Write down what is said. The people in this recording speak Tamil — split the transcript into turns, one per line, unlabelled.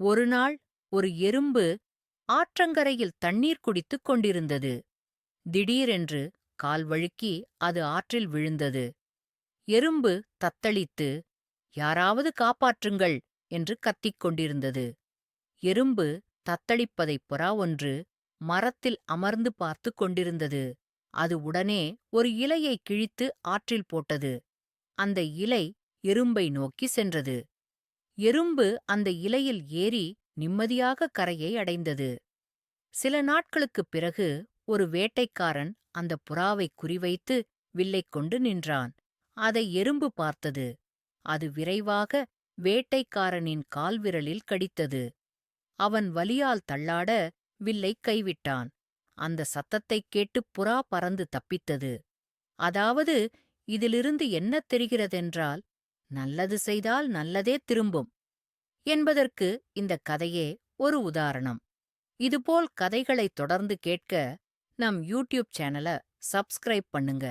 ஒருநாள் ஒரு எறும்பு ஆற்றங்கரையில் தண்ணீர் குடித்துக் கொண்டிருந்தது. திடீரென்று கால் வழுக்கி அது ஆற்றில் விழுந்தது. எறும்பு தத்தளித்து யாராவது காப்பாற்றுங்கள் என்று கத்திக் கொண்டிருந்தது. எறும்பு தத்தளிப்பதைப் புறா ஒன்று மரத்தில் அமர்ந்து பார்த்துக் கொண்டிருந்தது. அது உடனே ஒரு இலையை கிழித்து ஆற்றில் போட்டது. அந்த இலை எறும்பை நோக்கி சென்றது. எறும்பு அந்த இலையில் ஏறி நிம்மதியாக கரையை அடைந்தது. சில நாட்களுக்குப் பிறகு ஒரு வேட்டைக்காரன் அந்த புறாவை குறிவைத்து வில்லைக் கொண்டு நின்றான். அதை எறும்பு பார்த்தது. அது விரைவாக வேட்டைக்காரனின் கால்விரலில் கடித்தது. அவன் வலியால் தள்ளாட வில்லைக் கைவிட்டான். அந்த சத்தத்தைக் கேட்டுப் புறா பறந்து தப்பித்தது. அதாவது இதிலிருந்து என்ன தெரிகிறதென்றால் நல்லது செய்தால் நல்லதே திரும்பும். என்பதற்கு இந்த கதையே ஒரு உதாரணம். இதுபோல் கதைகளை தொடர்ந்து கேட்க நம் யூடியூப் சேனலை சப்ஸ்கிரைப் பண்ணுங்க.